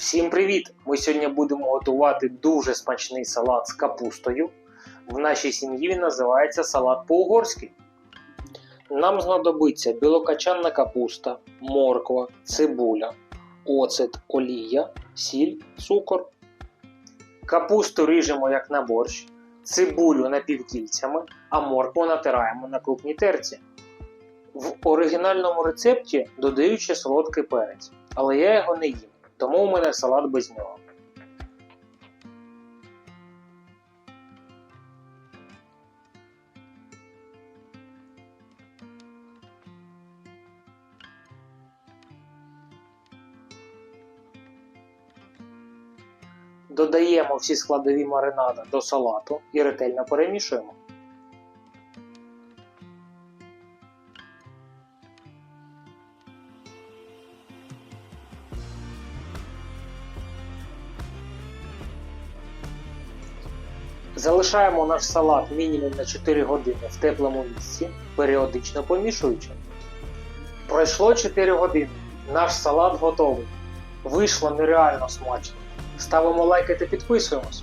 Всім привіт! Ми сьогодні будемо готувати дуже смачний салат з капустою. В нашій сім'ї він називається салат по-угорськи. Нам знадобиться білокачанна капуста, морква, цибуля, оцет, олія, сіль, цукор. Капусту ріжемо як на борщ, цибулю напівкільцями, а моркву натираємо на крупній терці. В оригінальному рецепті додають ще солодкий перець, але я його не їм, тому у мене салат без нього. Додаємо всі складові маринади до салату і ретельно перемішуємо. Залишаємо наш салат мінімум на 4 години в теплому місці, періодично помішуючи. Пройшло 4 години. Наш салат готовий. Вийшло нереально смачно. Ставимо лайки та підписуємось.